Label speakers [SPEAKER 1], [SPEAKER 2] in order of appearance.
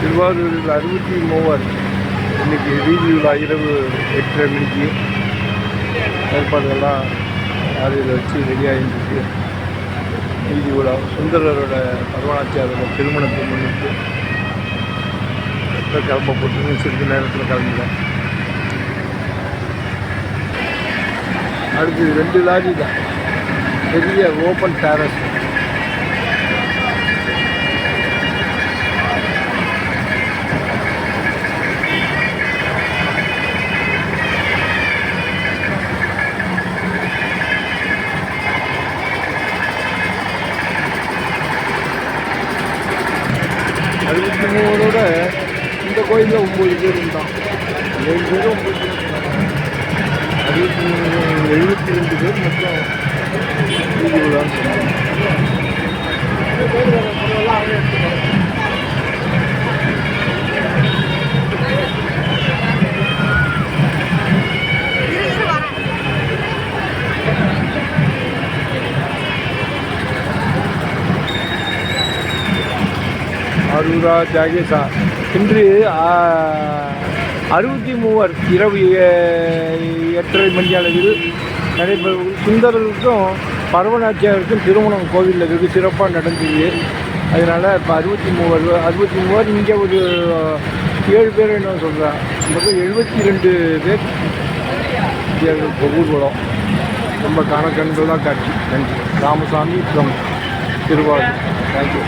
[SPEAKER 1] திருவாரூரில் அறுபத்தி மூவர். இன்னைக்கு வீதி விழா இரவு எட்டரை மணிக்கு ஏற்பாடுகள்லாம் அதில் வச்சு இருந்துச்சு வீதி விழா சுந்தரரோட பரவனாச்சியாரோட திருமணத்தை முன்னிட்டு இப்போ கிளம்ப போட்டு சிறிது நேரத்தில் கிளம்பிட்டேன் அடுத்து ரெண்டு லாரி தான் பெரிய ஓப்பன் டேரஸ். அறுபத்தி மூணோட இந்த கோயிலில் ஒம்பது பேர் இருந்தான் ஏழு பேர் ஒம்பது பேர். இருந்தாங்க அறுபத்தி மூணு எழுபத்தி ரெண்டு பேர் மொத்தம் அரூரா ஜாகேஷா இன்று அறுபத்தி மூவர் இரவு எட்டரை மணி அளவில் நடைபெறும் சுந்தரருக்கும் பரவநாச்சியாருக்கும் திருமணம் கோவிலில் வெகு சிறப்பாக நடந்தது. அதனால் இப்போ அறுபத்தி மூவர் அறுபத்தி மூவர் இங்கே ஒரு ஏழு பேர் என்ன சொல்கிறேன் மொத்தம் எழுபத்தி ரெண்டு பேர் இங்கே ஊர்வலம் ரொம்ப காண தான் காட்சி. நன்றி. ராமசாமி ஃப்ரம் திருவாரூர். தேங்க்யூ